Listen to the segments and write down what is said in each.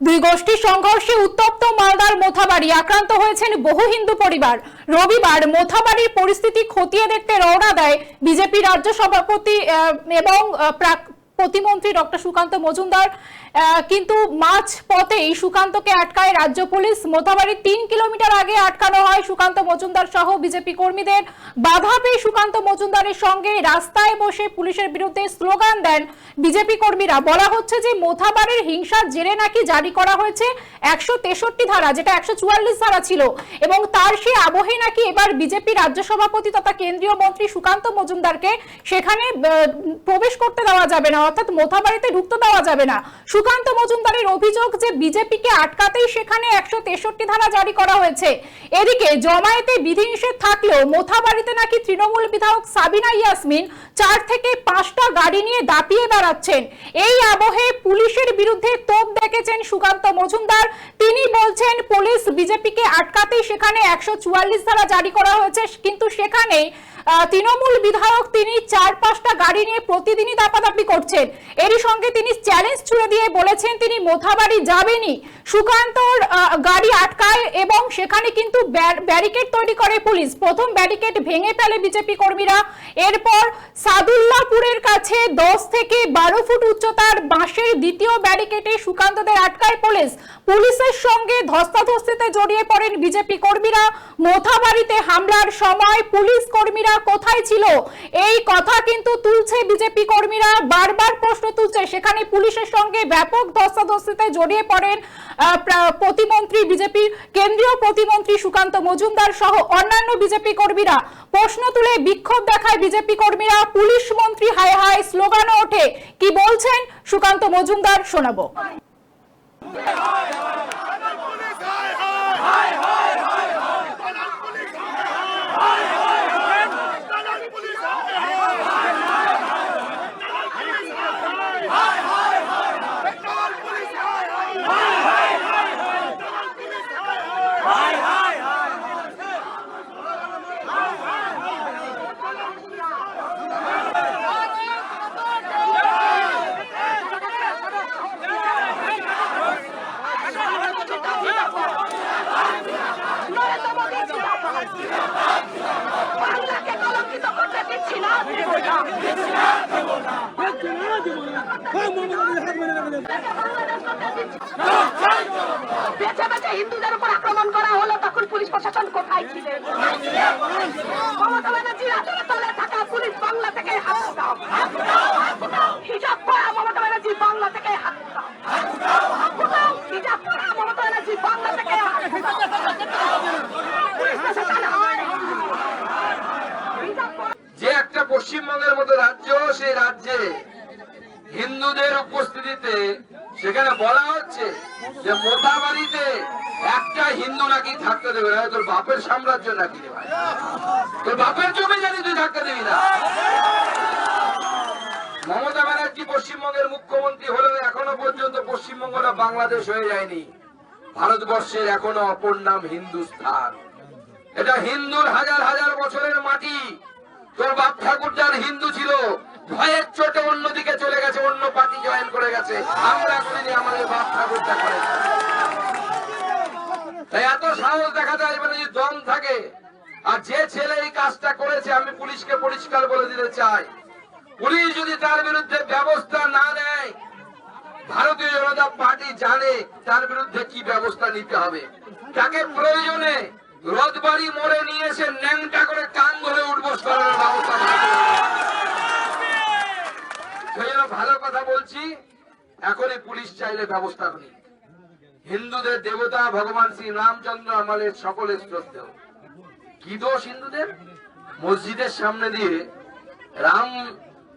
দুই গোষ্ঠীর সংঘর্ষে উত্তপ্ত মালদার মোথাবাড়ি আক্রান্ত হয়েছেন বহু হিন্দু পরিবার। রবিবার মোথাবাড়ির পরিস্থিতি খতিয়ে দেখতে রওনা দেয় বিজেপি রাজ্য সভাপতি এবং প্রতিমন্ত্রী ডক্টর সুকান্ত মজুমদার। কিন্তু মাঝ পথেই সুকান্তকে আটকায় রাজ্য পুলিশ। মোথাবাড়ির তিন কিলোমিটার আগে আটকানো হয় সুকান্ত মজুমদার সহ বিজেপি কর্মীদের। বাধা পেয়ে সুকান্ত মজুমদারের সঙ্গে রাস্তায় বসে পুলিশের বিরুদ্ধে স্লোগান দেন বিজেপি কর্মীরা। বলা হচ্ছে যে মোথাবাড়ির হিংসার জেরে নাকি জারি করা হয়েছে একশো তেষট্টি ধারা, যেটা একশো চুয়াল্লিশ ধারা ছিল, এবং তার সেই আবহে নাকি এবার বিজেপি রাজ্য সভাপতি তথা কেন্দ্রীয় মন্ত্রী সুকান্ত মজুমদারকে সেখানে প্রবেশ করতে দেওয়া যাবে না, অর্থাৎ মোথাবাড়িতে ঢুকতে দেওয়া যাবে না। সুকান্ত মজুমদারের অভিযোগ যে বিজেপিকে আটকাতেই সেখানে একশো তেষট্টি ধারা জারি করা হয়েছে। এদিকে জমায়েতে বিধিনিষেধ থাকলেও মোথাবাড়িতে নাকি তৃণমূল বিধায়ক সাবিনা ইয়াসমিন চার থেকে পাঁচটা গাড়ি নিয়ে দাপিয়ে বেড়াচ্ছেন। এই আবহে পুলিশের বিরুদ্ধে তোপ দেখেছেন সুকান্ত মজুমদার। তিনি বলছেন, পুলিশ বিজেপিকে আটকাতেই সেখানে একশো চুয়াল্লিশ ধারা জারি করা হয়েছে, কিন্তু সেখানে তৃণমূল বিধায়ক তিনি চার পাঁচটা গাড়ি নিয়ে প্রতিদিনই দাপাদাপি করছেন। এরই সঙ্গে তিনি চ্যালেঞ্জ ছুড়ে দিয়ে বলেছেন তিনি মোথাবাড়ি যাবেনই। সুকান্তর গাড়ি আটকায় এবং সেখানে কিন্তু ব্যারিকেড তৈরি করে পুলিশ। প্রথম ব্যারিকেড ভেঙে ফেলে বিজেপি কর্মীরা। এরপর সাদুল্লাপুরের কাছে দশ থেকে বারো ফুট উচ্চতার বাঁশের দ্বিতীয় ব্যারিকেডে সুকান্তদের আটকায় পুলিশ। পুলিশের সঙ্গে ধস্তাধস্তিতে জড়িয়ে পড়েন বিজেপি কর্মীরা। মোথাবাড়িতে হামলার সময় পুলিশ কর্মীরা কোথায় ছিল? এই কথা কিন্তু তুলছে বিজেপি কর্মীরা, বারবার প্রশ্ন তুলছে। সেখানে পুলিশের সঙ্গে ব্যাপক ধস্তাধস্তিতে জড়িয়ে পড়েন প্রতিমন্ত্রী বিজেপির কেন্দ্রীয় প্রতিমন্ত্রী সুকান্ত মজুমদার সহ অন্যান্য বিজেপি কর্মীরা। প্রশ্ন তুলে বিক্ষোভ দেখায় বিজেপি কর্মীরা। পুলিশ মন্ত্রী হায় হায় স্লোগানও ওঠে, কি বলছেন সুকান্ত মজুমদার? শোনাবো। বেছে বেঁচে হিন্দুদের উপর আক্রমণ করা হলো, তখন পুলিশ প্রশাসন কোথায় ছিলেন মমতা ব্যানার্জির আচরে তলে থাকা পুলিশ বাংলা থেকে হাত উঠাও হিসাব করা মমতা ব্যানার্জি বাংলা থেকে হাত উঠাও হিসাব করা মমতা ব্যানার্জি বাংলা থেকে হাত উঠাও পুলিশ প্রশাসন হয় হিসাব করা যে একটা পশ্চিমবঙ্গের মতো সেই রাজ্যে হিন্দুদের উপস্থিতিতে সেখানে বলা হচ্ছে যে মোতাবাড়িতে একটা হিন্দু নাকি থাকতে দেবে না, তোর বাপের সাম্রাজ্য নাকি তোর বাপের জমি জানি তুই থাকতে দিবি না। মমতা ব্যানার্জি পশ্চিমবঙ্গের মুখ্যমন্ত্রী হলেও এখনও পর্যন্ত পশ্চিমবঙ্গটা বাংলাদেশ হয়ে যায়নি। ভারতবর্ষের এখনও অপর নাম হিন্দুস্থান। এটা হিন্দুর হাজার হাজার বছরের মাটি। তোর বাপ ঠাকুর যার হিন্দু ছিল। ভয়ের চোটে অন্যদিকে চলে গেছে, অন্য পার্টি জয়েন করে গেছে। আমরা করিনি আমাদের বাপ ঠাকুরটা করে তাই এত সাহস দেখাতে আসবে না যদি দম থাকে, আর যে ছেলে এই কাজটা করেছে, আমি পুলিশকে পরিষ্কার বলে দিতে চাই। পুলিশ যদি তার বিরুদ্ধে ব্যবস্থা না নেয়, ভারতীয় জনতা পার্টি জানে তার বিরুদ্ধে কি ব্যবস্থা নিতে হবে। তাকে প্রয়োজনে রথবাড়ি মোড়ে নিয়ে এসে ন্যাংটা করে কান ধরে উঠবোস করার ব্যবস্থা করতে হবে। সেই জন্য ভালো কথা বলছি, এখনই পুলিশ চাইলে ব্যবস্থা করি। হিন্দুদের দেবতা ভগবান শ্রী রামচন্দ্র আমাদের সকলের শ্রদ্ধেয়। কি দোষ হিন্দুদের? মসজিদের সামনে দিয়ে রাম,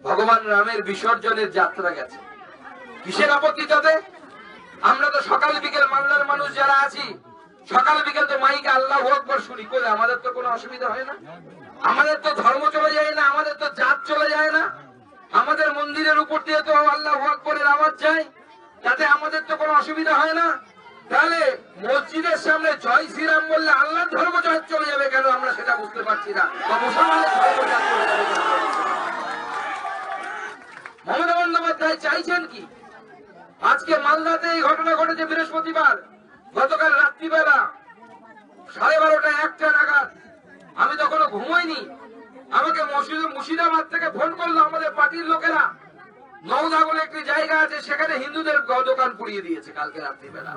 ভগবান রামের বিসর্জনের যাত্রা গেছে। কিসের আপত্তি তাতে আমরা তো সকাল বিকেল মালদার মানুষ যারা আছি, সকাল বিকেল তো মাইকে আল্লাহ আকবর শুনি। করে আমাদের তো কোনো অসুবিধা হয় না? আমাদের তো ধর্ম চলে যায় না, আমাদের তো জাত চলে যায় না। আমাদের মন্দিরের উপর দিয়ে তো আল্লাহ আকবরের আওয়াজ যায়, তাতে আমাদের তো কোনো অসুবিধা হয় না। তাহলে মসজিদের সামনে জয় শ্রীরাম বললে আল্লাহর ধর্ম জয় চলে যাবে কেন? আমরা সেটা বুঝতে পারছি না? মমতা বন্দ্যোপাধ্যায় চাইছেন কি? আজকে মালদাতে এই ঘটনা ঘটেছে বৃহস্পতিবার, গতকাল রাত্রিবেলা সাড়ে বারোটা একটা নাগাদ। আমি তখনও ঘুমোইনি। আমাকে মুর্শিদাবাদ থেকে ফোন করল আমাদের পার্টির লোকেরা। নওদা বলে একটি জায়গা আছে, সেখানে হিন্দুদের দোকান পুড়িয়ে দিয়েছে কালকে রাত্রিবেলা।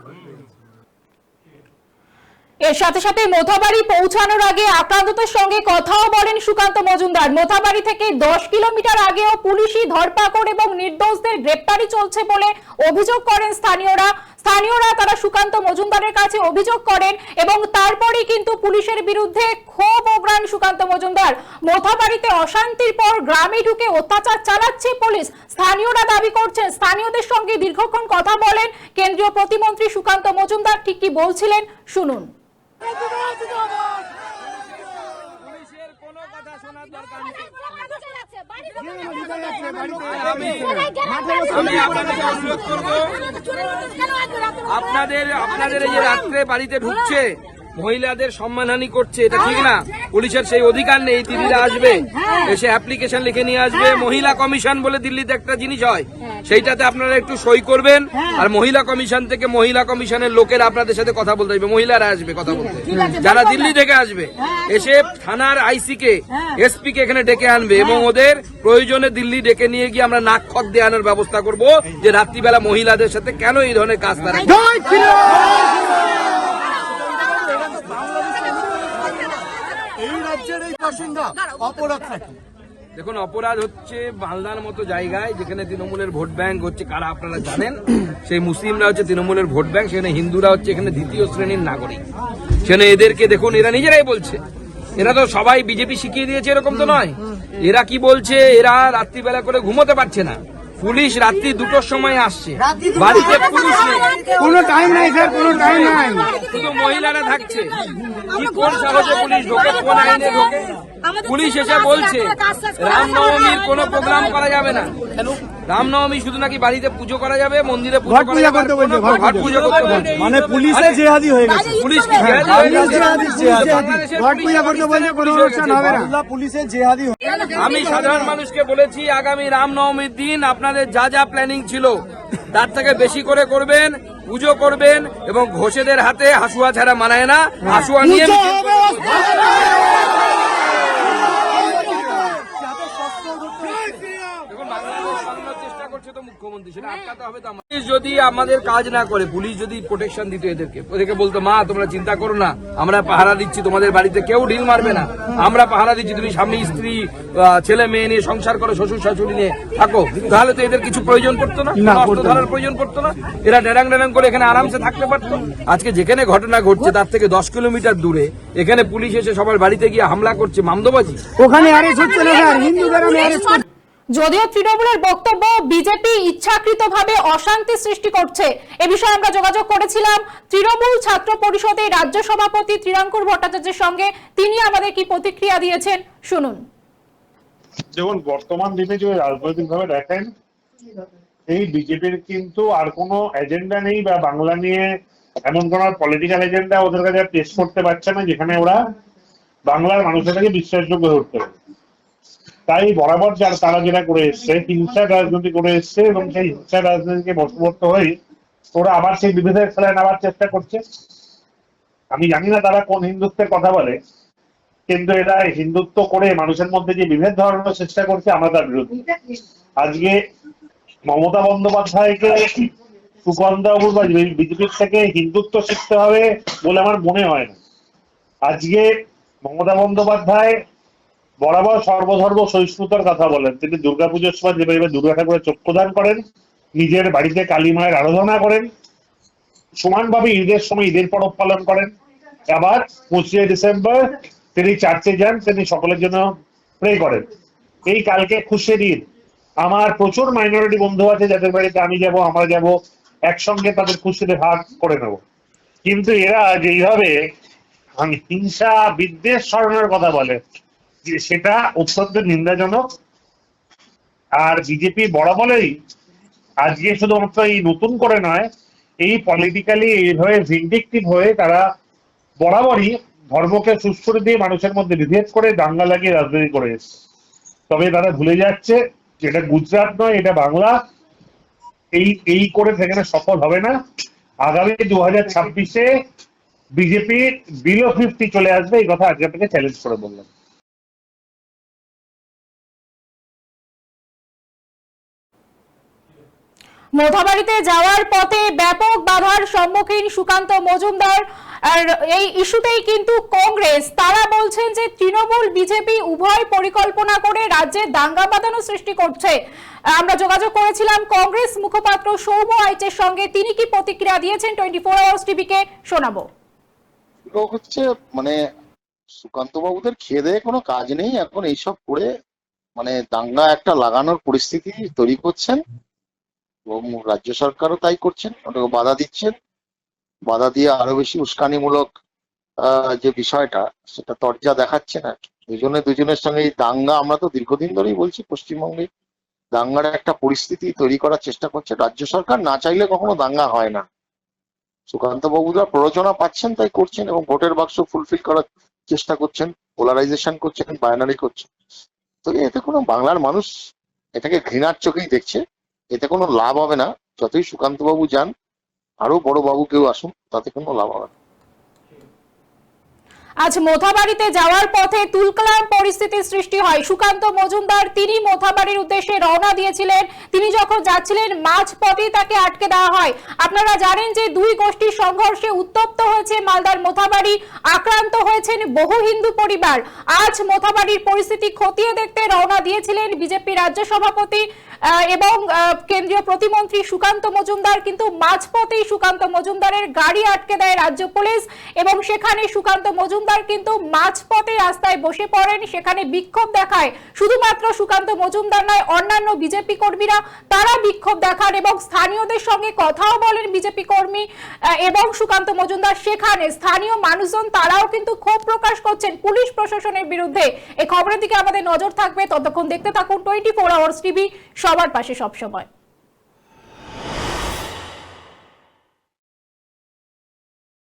এর সাথে সাথে মোথাবাড়ি পৌঁছানোর আগে আক্রান্তদের সঙ্গে কথাও বলেন সুকান্ত মজুমদার। মোথাবাড়ি থেকে দশ কিলোমিটার আগেও পুলিশি ধরপাকড় এবং নির্দোষদের গ্রেপ্তারি চলছে বলে অভিযোগ করেন স্থানীয়রা। স্থানীয়রা তারা সুকান্ত মজুমদারের কাছে অভিযোগ করেন এবং তারপরেই কিন্তু পুলিশের বিরুদ্ধে ক্ষোভ ওগ্রান সুকান্ত মজুমদার। মোথাবাড়িতে অশান্তির পর গ্রামে ঢুকে অত্যাচার চালাচ্ছে পুলিশ। স্থানীয়রা দাবি করছেন, স্থানীয়দের সঙ্গে দীর্ঘক্ষণ কথা বলেন। কেন্দ্রীয় প্রতিমন্ত্রী সুকান্ত মজুমদার ঠিক কি বলছিলেন, শুনুন পুলিশের কোনো কথা শোনার দরকার নেই আপনাদের আপনাদের এই যে রাত্রে বাড়িতে ঢুকছে মহিলাদের সম্মানহানি করছে এটা ঠিক না। পুলিশের সেই অধিকার নেই দিল্লিতে আসবে। এসে অ্যাপ্লিকেশন লিখে নিয়ে আসবে। মহিলা কমিশন বলে দিল্লিতে একটা জিনিস হয় সেইটাতে আপনারা একটু সই করবেন। আর মহিলা কমিশন থেকে মহিলা কমিশনের লোকেরা আপনাদের সাথে কথা বলতে আসবে মহিলারা আসবে কথা বলতে। যারা দিল্লি থেকে আসবে এসে থানার আইসি কে এসপি কে এখানে ডেকে আনবে এবং ওদের প্রয়োজনে দিল্লি ডেকে নিয়ে গিয়ে আমরা নাক খত দিয়ে আনার ব্যবস্থা করব যে রাত্রিবেলা মহিলাদের সাথে কেন এই ধরনের কাজ তারা এই রাজ্যের এই বাসিন্দা অপরাধটা কি দেখুন, অপরাধ হচ্ছে মালদার মতো জায়গায় যেখানে তৃণমূলের ভোট ব্যাংক হচ্ছে, কারা আপনারা জানেন? সেই মুসলিমরা হচ্ছে তৃণমূলের ভোট ব্যাংক, সেখানে হিন্দুরা হচ্ছে এখানে দ্বিতীয় শ্রেণির নাগরিক। সেখানে এদেরকে দেখুন, এরা নিজেরাই বলছে। এরা তো সবাই বিজেপি শিখিয়ে দিয়েছে, এরকম তো নয়। এরা কি বলছে? এরা রাত্রিবেলা করে ঘুমোতে পারছে না। পুলিশ রাত্রি দুটোর সময় আসছে। বাড়িতে পুলিশ নেই। কোনো টাইম নাই স্যার কোনো টাইম নাই। শুধু মহিলারা থাকছে। কি কোন সাহসে পুলিশ ঢোকে? কোন আইনে ঢোকে? পুলিশ এসে বলছে রামনবমীর কোনো প্রোগ্রাম করা যাবে না। রামনবমী শুধু নাকি বাড়িতে পুজো করা যাবে মন্দিরে পুজো করা যাবে ঘট ঘট পুজো করতে বলছে। মানে পুলিশে জেহাদি হয়ে গেছে। পুলিশ কি জেহাদি হয়ে গেছে? জেহাদি জেহাদি। বাংলাদেশের ঘট পূজা করতে বলছে কোনো অনুষ্ঠান হবে না। গেছে। জেহাদি। আমি সাধারণ মানুষকে বলেছি আগামী রামনবমীর দিন আপনাদের যা যা প্ল্যানিং ছিল তার থেকে বেশি করে করবেন পুজো করবেন এবং ঘোষেদের হাতে হাসুয়া ছাড়া মানায় না। হাসুয়া নিয়ে পুজো মিছিল হবে, দেখুন, বাংলাদেশ বাংলার চেষ্টা করছে তো মুখ্যমন্ত্রী সেটা আটকাতে হবে তো পুলিশ যদি আমাদের কাজ না করে পুলিশ যদি প্রোটেকশন দিত এদেরকে ওদেরকে বলতো মা তোমরা চিন্তা করো না আমরা পাহারা দিচ্ছি তোমাদের বাড়িতে কেউ ঢিল মারবে না। আমরা পাহারা দিচ্ছি তুমি স্বামী স্ত্রী ছেলে মেয়ে নিয়ে সংসার করো শ্বশুর শাশুড়ি নিয়ে থাকো। তাহলে তো এদের কিছু প্রয়োজন পড়তো না ধরার প্রয়োজন পড়তো না। এরা ডেরাং ডেরাং করে এখানে আরামসে থাকতে পারতো। আজকে যেখানে ঘটনা ঘটছে তার থেকে দশ কিলোমিটার দূরে এখানে পুলিশ এসে সবার বাড়িতে গিয়ে হামলা করছে মামদবাজি। ওখানে অ্যারেস্ট হচ্ছে না স্যার? হিন্দুদের আমি অ্যারেস্ট করছি যদিও তৃণমূলের বক্তব্য বিজেপি ইচ্ছাকৃতভাবে অশান্তি সৃষ্টি করছে, এ বিষয়ে আমরা যোগাযোগ করেছিলাম তৃণমূল ছাত্র পরিষদের রাজ্য সভাপতি ত্রিরাঙ্কুর ভট্টাচার্যের সঙ্গে। তিনি আমাদের কি প্রতিক্রিয়া দিয়েছেন? শুনুন। যেমন বর্তমান দিনে যে রাজনৈতিক ভাবে দেখেন, এই বিজেপির কিন্তু আর কোনো এজেন্ডা নেই বা বাংলা নিয়ে এমন কোন পলিটিক্যাল এজেন্ডা ওদের কাছে পেশ করতে পারছে না যেখানে ওরা বাংলার মানুষের কাছে বিশ্বাসযোগ্য হয়ে উঠতে পারে। তাই বরাবর যার তারা যেটা করে এসছে হিংসার রাজনীতি করে এসছে এবং সেই হিংসার রাজনীতিকে বশবর্ত হয়ে ওরা আবার সেই বিভেদের খেলায় নেওয়ার চেষ্টা করছে। আমি জানি না তারা কোন হিন্দুত্বের কথা বলে, কিন্তু এরা হিন্দুত্ব করে মানুষের মধ্যে যে বিভেদ ধরানোর চেষ্টা করছে আমরা তার বিরুদ্ধে। আজকে মমতা বন্দ্যোপাধ্যায়কে সুকন্দাবু বা বিজেপির থেকে হিন্দুত্ব শিখতে হবে বলে আমার মনে হয় না। আজকে মমতা বন্দ্যোপাধ্যায় বরাবর সর্বধর্ম সহিষ্ণুতার কথা বলেন। তিনি দুর্গাপুজোর সময় যেভাবে দুর্গা ঠাকুরের চক্ষুদান করেন, নিজের বাড়িতে কালী মায়ের আরাধনা করেন, সমানভাবে ঈদের সময় ঈদের পরব পালন করেন। আবার পঁচিশে ডিসেম্বর তিনি চার্চে যান, তিনি সকলের জন্য প্রে করেন। এই কালকে খুশির ঈদ। আমার প্রচুর মাইনরিটি বন্ধু আছে যাদের বাড়িতে আমি যাব, আমরা যাব, একসঙ্গে তাদের খুশিতে ভাগ করে নেব। কিন্তু এরা যেইভাবে আমি হিংসা, বিদ্বেষ সরানোর কথা বলে সেটা অত্যন্ত নিন্দাজনক। আর বিজেপি বরাবরই আজকে শুধুমাত্র এই নতুন করে নয়, এই পলিটিক্যালি এইভাবে ভিন্ডিকটিভ হয়ে তারা বরাবরই ধর্মকে সুস্থ দিয়ে মানুষের মধ্যে বিভেদ করে দাঙ্গা লাগিয়ে রাজনীতি করে এসছে। তবে তারা ভুলে যাচ্ছে এটা গুজরাট নয়, এটা বাংলা। এই এই করে সেখানে সফল হবে না। আগামী দু হাজার ছাব্বিশে বিজেপি বিলো ফিফটি চলে আসবে, এই কথা আজকে থেকে চ্যালেঞ্জ করে বললাম। মোথাবাড়িতে যাওয়ার পথে ব্যাপক বাধার সম্মুখীন সুকান্ত মজুমদার। আর এই ইস্যুতেই কিন্তু কংগ্রেস, তারা বলছেন যে তৃণমূল, বিজেপি উভয় পরিকল্পনা করে রাজ্যে দাঙ্গা বাঁধানো সৃষ্টি করছে। আমরা যোগাযোগ করেছিলাম কংগ্রেস মুখপাত্র সৌম্য আইচের সঙ্গে। তিনি কি প্রতিক্রিয়া দিয়েছেন টোয়েন্টি ফোর আওয়ার্স টিভিকে? শোনাবো। হচ্ছে মানে সুকান্ত বাবুদের খেয়ে দেয়ে কোনো কাজ নেই। এখন এইসব করে মানে দাঙ্গা একটা লাগানোর পরিস্থিতি তৈরি করছেন। এবং রাজ্য সরকারও তাই করছেন, ওটাকে বাধা দিচ্ছেন। বাধা দিয়ে আরও বেশি উস্কানিমূলক যে বিষয়টা, সেটা তর্জা দেখাচ্ছেন আর দুজনে দুজনের সঙ্গে এই দাঙ্গা, আমরা তো দীর্ঘদিন ধরেই বলছি, পশ্চিমবঙ্গে দাঙ্গার একটা পরিস্থিতি তৈরি করার চেষ্টা করছে। রাজ্য সরকার না চাইলে কখনো দাঙ্গা হয় না। সুকান্ত বাবুরা প্ররোচনা পাচ্ছেন, তাই করছেন এবং ভোটের বাক্স ফুলফিল করার চেষ্টা করছেন পোলারাইজেশন করছেন বায়নারি করছেন। তো এতে কোনো বাংলার মানুষ এটাকে ঘৃণার চোখেই দেখছে। এতে কোনো লাভ হবে না। যতই সুকান্ত বাবু যান, আরও বড় বাবু কেউ আসুন তাতে কোনো লাভ হবে আজ মোথাবাড়িতে যাওয়ার পথে তুলকালাম পরিস্থিতির সৃষ্টি হয়। সুকান্ত মজুমদার তিনি মোথাবাড়ির উদ্দেশ্যে রওনা দিয়েছিলেন। তিনি যখন যাচ্ছিলেন মাঝ পথে তাকে আটকে দেওয়া হয়। আপনারা জানেন যে দুই গোষ্ঠীর সংঘর্ষে উত্তপ্ত হয়েছে মালদার মোথাবাড়ি, আক্রান্ত হয়েছেন বহু হিন্দু পরিবার। আজ মোথাবাড়ির পরিস্থিতি খতিয়ে দেখতে রওনা দিয়েছিলেন বিজেপি রাজ্য সভাপতি এবং কেন্দ্রীয় প্রতিমন্ত্রী সুকান্ত মজুমদার কিন্তু মাঝপথেই সুকান্ত মজুমদারের গাড়ি আটকে দেয় রাজ্য পুলিশ এবং সেখানে সুকান্ত মজুমদার কিন্তু মাঝপথে রাস্তায় বসে পড়েন। সেখানে বিক্ষোভ দেখায়। শুধুমাত্র সুকান্ত মজুমদার নয়, অন্যান্য বিজেপি কর্মীরা তারা বিক্ষোভ দেখান এবং স্থানীয়দের সঙ্গে কথাও বলেন বিজেপি কর্মী এবং সুকান্ত মজুমদার সেখানে স্থানীয় মানুষজন তারাও কিন্তু ক্ষোভ প্রকাশ করছেন পুলিশ প্রশাসনের বিরুদ্ধে। এই খবরের দিকে আমাদের নজর থাকবে। ততক্ষণ দেখতে থাকুন টোয়েন্টি ফোর আওয়ার্স টিভি সবার পাশে সবসময়।